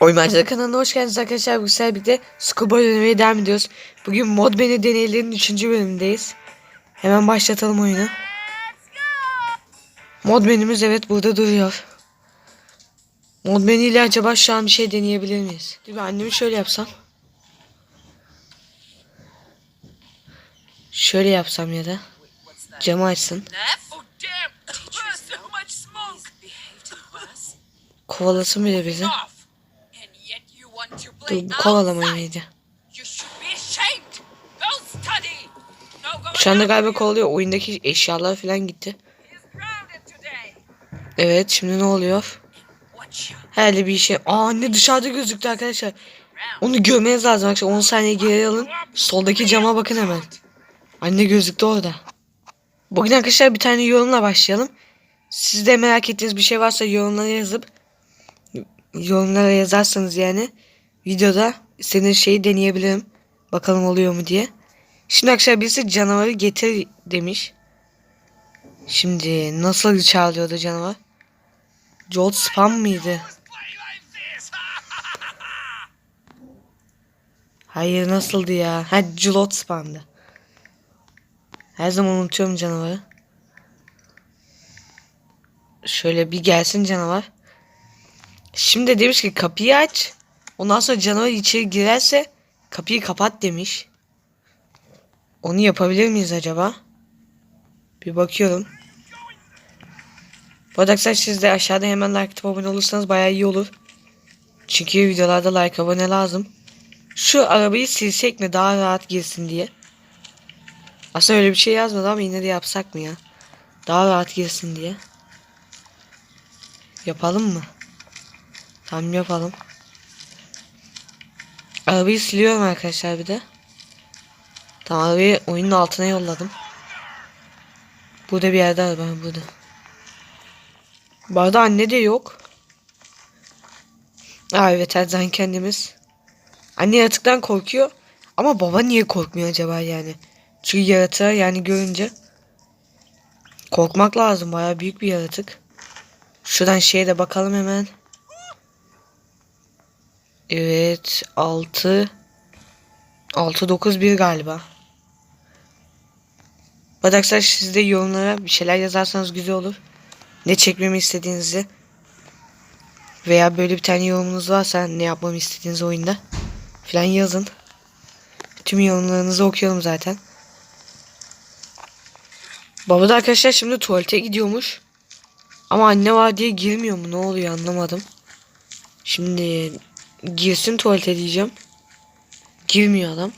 Oymancılık kanalına hoş geldiniz arkadaşlar. Bu sefer birlikte Scuba oynamaya devam ediyoruz. Bugün mod beni deneylerinin 3. bölümündeyiz. Hemen başlatalım oyunu. Mod menümüz evet burada duruyor. Mod menüyle acaba şu an bir şey deneyebilir miyiz? Dur annemi şöyle yapsam. Şöyle yapsam ya da. Camı açsın. Kovalasın bile bizi. Study. No going Şu anda galiba kovalıyor. Oyundaki eşyalar falan gitti. Evet şimdi ne oluyor? Herhalde bir şey. Aa anne dışarıda gözüktü arkadaşlar. Onu görmeniz lazım arkadaşlar. 10 saniye geri alın. Soldaki cama bakın hemen. Anne gözüktü orada. Bugün arkadaşlar bir tane yorumla başlayalım. Siz de merak ettiğiniz bir şey varsa yorumlara yazıp yorumlara yazarsanız yani videoda istediğiniz şeyi deneyebilirim. Bakalım oluyor mu diye. Şimdi arkadaşlar birisi canavarı getir demiş. Şimdi nasıl çağırıyordu canavar? Jolt spam mıydı? Hayır nasıldı ya? Ha Julot spamdı. Her zaman unutuyorum canavarı. Şöyle bir gelsin canavar. Şimdi demiş ki kapıyı aç. Ondan sonra canavar içeri girerse kapıyı kapat demiş. Onu yapabilir miyiz acaba? Bir bakıyorum. Bu arada arkadaşlar siz de aşağıda hemen like atıp abone olursanız bayağı iyi olur. Çünkü videolarda like abone lazım. Şu arabayı silsek mi daha rahat girsin diye. Aslında öyle bir şey yazmadı ama yine de yapsak mı ya? Daha rahat girsin diye. Yapalım mı? Tamam yapalım. Arabayı siliyorum arkadaşlar bir de. Tamam arabayı oyunun altına yolladım. Burada bir yerde araba burada. Bu arada anne de yok. Aa evet her kendimiz. Anne yaratıktan korkuyor. Ama baba niye korkmuyor acaba yani? Çünkü yaratığı yani görünce korkmak lazım. Baya büyük bir yaratık. Şuradan şeye de bakalım hemen. Evet 6 6 9 1 galiba. Arkadaşlar siz de yorumlara bir şeyler yazarsanız güzel olur. Ne çekmemi istediğinizi veya böyle bir tane yorumunuz varsa ne yapmamı istediğiniz oyunda falan yazın. Tüm yorumlarınızı okuyorum zaten. Baba da arkadaşlar şimdi tuvalete gidiyormuş. Ama anne var diye girmiyor mu? Ne oluyor anlamadım. Şimdi girsin tuvalete diyeceğim. Girmiyor adam.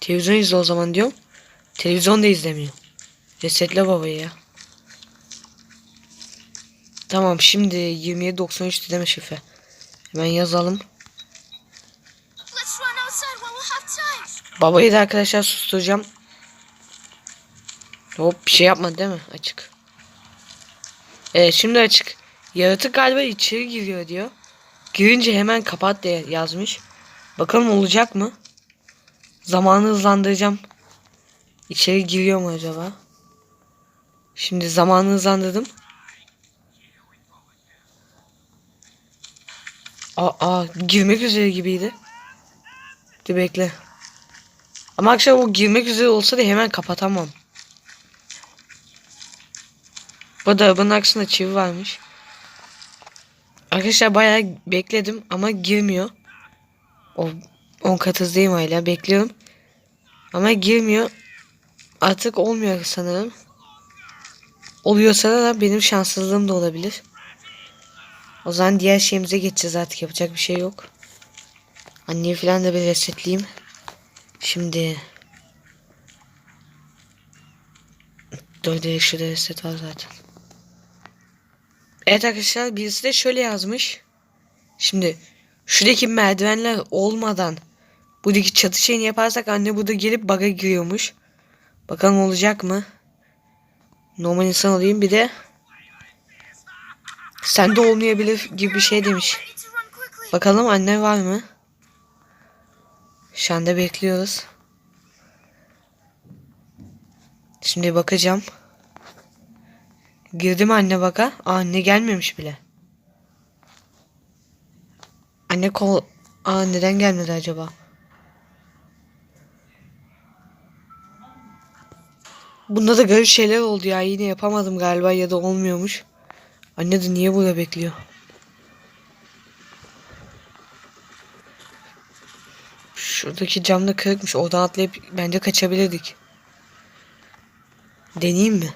Televizyon izle o zaman diyorum. Televizyon da izlemiyor. Resetle babayı ya. Tamam şimdi 2793 deme şifre. Hemen yazalım. Babayı da arkadaşlar susturacağım. Hop bir şey yapmadı değil mi? Açık. Evet şimdi açık. Yaratık galiba içeri giriyor diyor. Girince hemen kapat diye yazmış. Bakalım olacak mı? Zamanı hızlandıracağım. İçeri giriyor mu acaba? Şimdi zamanı hızlandırdım. Aa, aa girmek üzere gibiydi. Dur bekle. Ama akşam o girmek üzere olsa da hemen kapatamam. Bu da arabanın arkasında çivi varmış. Arkadaşlar bayağı bekledim ama girmiyor. O 10 kat hızdayım hala bekliyorum. Ama girmiyor. Artık olmuyor sanırım. Oluyorsa da benim şanssızlığım da olabilir. O zaman diğer şeyimize geçeceğiz artık yapacak bir şey yok. Anneyi falan da bir resetleyeyim. Şimdi direkt şurada reset var zaten. Evet arkadaşlar birisi de şöyle yazmış. Şimdi şuradaki merdivenler olmadan buradaki çatı şeyini yaparsak anne burada gelip bug'a giriyormuş. Bakalım olacak mı? Normal insan olayım bir de sende olmayabilir gibi bir şey demiş. Bakalım anne var mı? Şu anda bekliyoruz. Şimdi bakacağım. Girdi mi anne baka? Anne gelmemiş bile. Anne kol... Aa neden gelmedi acaba? Bunda da garip şeyler oldu ya. Yine yapamadım galiba ya da olmuyormuş. Anne de niye burada bekliyor? Şuradaki cam da kırıkmış. Oradan atlayıp bence kaçabilirdik. Deneyeyim mi?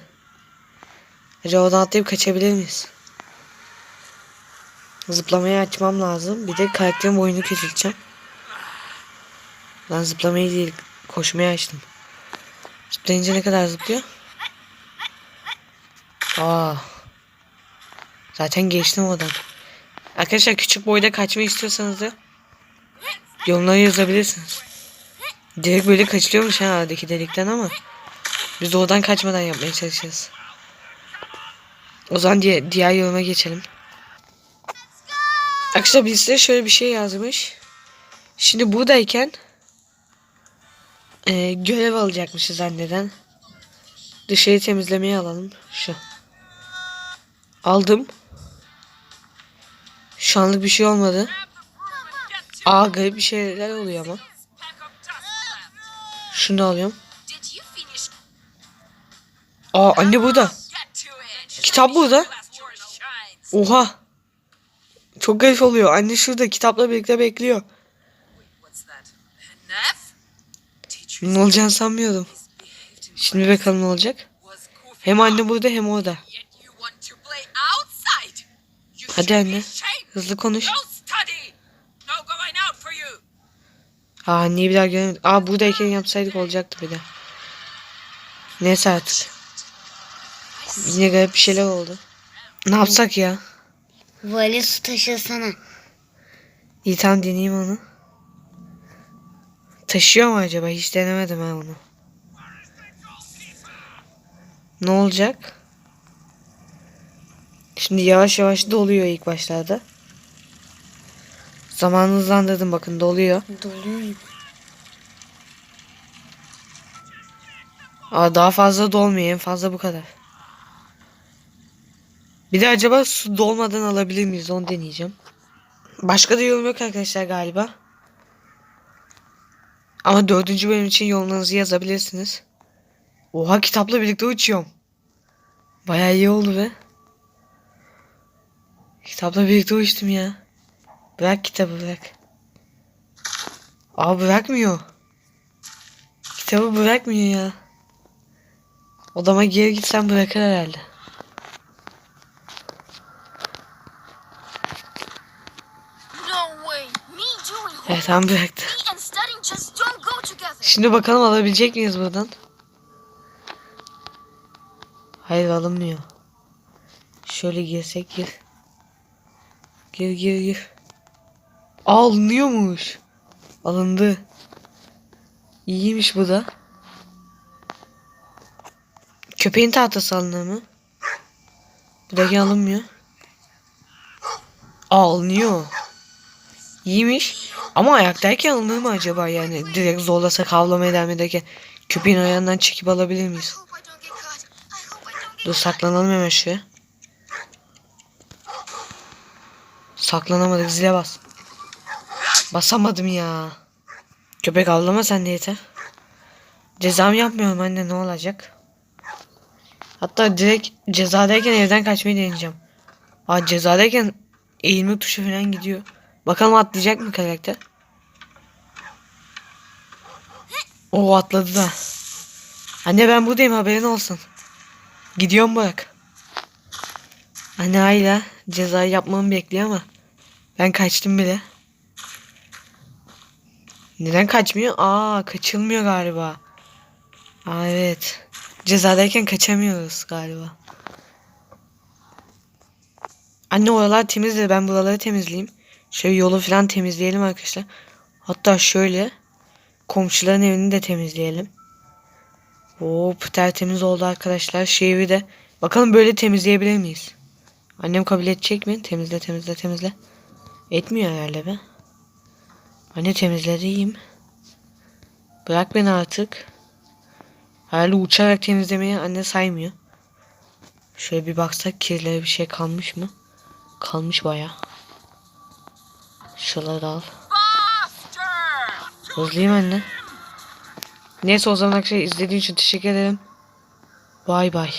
Acaba oradan atlayıp kaçabilir miyiz? Zıplamayı açmam lazım. Bir de karakterin boyunu küçülteceğim. Ben zıplamayı değil koşmayı açtım. Zıplayınca ne kadar zıplıyor? Aa. Zaten geçtim oradan. Arkadaşlar küçük boyda kaçmayı istiyorsanız da yorumlara yazabilirsiniz. Direkt böyle kaçılıyormuş ha aradaki delikten ama biz de oradan kaçmadan yapmaya çalışacağız. O zaman diye, diğer yoruma geçelim. Arkadaşlar birisi şöyle bir şey yazmış. Şimdi buradayken e, görev alacakmışız anneden. Dışarı temizlemeye alalım. Şu. Aldım. Şu anlık bir şey olmadı. Aa garip bir şeyler oluyor ama. Şunu alıyorum. You finish? Aa anne burada. Kitap burada. Oha. Çok garip oluyor. Anne şurada kitapla birlikte bekliyor. Ne olacağını sanmıyordum. Şimdi bakalım ne olacak. Hem anne burada hem orada. Hadi anne. Hızlı konuş. Aa anneyi bir daha göremedik. Aa buradayken yapsaydık olacaktı bir de. Neyse artık. Yine garip bir şeyler oldu. Ne yapsak ya? Vali su taşısana. İyi tamam deneyeyim onu. Taşıyor mu acaba? Hiç denemedim ben onu. Ne olacak? Şimdi yavaş yavaş doluyor ilk başlarda. Zamanı hızlandırdım bakın doluyor. Doluyor. Aa daha fazla dolmuyor en fazla bu kadar. Bir de acaba su dolmadan alabilir miyiz onu deneyeceğim. Başka da yorum yok arkadaşlar galiba. Ama dördüncü bölüm için yorumlarınızı yazabilirsiniz. Oha kitapla birlikte uçuyorum. Bayağı iyi oldu be. Kitapla birlikte uçtum ya. Bırak kitabı bırak. Aa bırakmıyor. Kitabı bırakmıyor ya. Odama geri gitsem bırakır herhalde. Evet tamam bıraktı. Şimdi bakalım alabilecek miyiz buradan? Hayır alınmıyor. Şöyle girsek gir. Gir gir gir. Alınıyormuş. Alındı. İyiymiş bu da. Köpeğin tahtası alınır mı? Buradaki alınmıyor. Alınıyor. İyiymiş. Ama ayaktayken alınır mı acaba yani? Direkt zorlasak havlamaya devam ederken köpeğin ayağından çekip alabilir miyiz? Dur saklanalım hemen şuraya. Saklanamadık zile bas. Basamadım ya. Köpek avlama sen de yeter. Cezam yapmıyorum anne ne olacak? Hatta direkt cezadayken evden kaçmayı deneyeceğim. Aa cezadayken eğilme tuşu falan gidiyor. Bakalım atlayacak mı karakter? O atladı da. Anne ben buradayım haberin olsun. Gidiyorum bak. Anne hala cezayı yapmamı bekliyor ama ben kaçtım bile. Neden kaçmıyor? Aa kaçılmıyor galiba. Aa evet. Cezadayken kaçamıyoruz galiba. Anne oralar temiz de ben buraları temizleyeyim. Şöyle yolu falan temizleyelim arkadaşlar. Hatta şöyle komşuların evini de temizleyelim. Hop tertemiz oldu arkadaşlar. Şu evi de bakalım böyle temizleyebilir miyiz? Annem kabul edecek mi? Temizle temizle temizle. Etmiyor herhalde be. Anne temizlediğim. Bırak beni artık. Herhalde uçarak temizlemeyi anne saymıyor. Şöyle bir baksak kirlere bir şey kalmış mı? Kalmış baya. Şuraları al. Hızlıyım anne. Neyse o zaman arkadaşlar izlediğiniz için teşekkür ederim. Bay bay.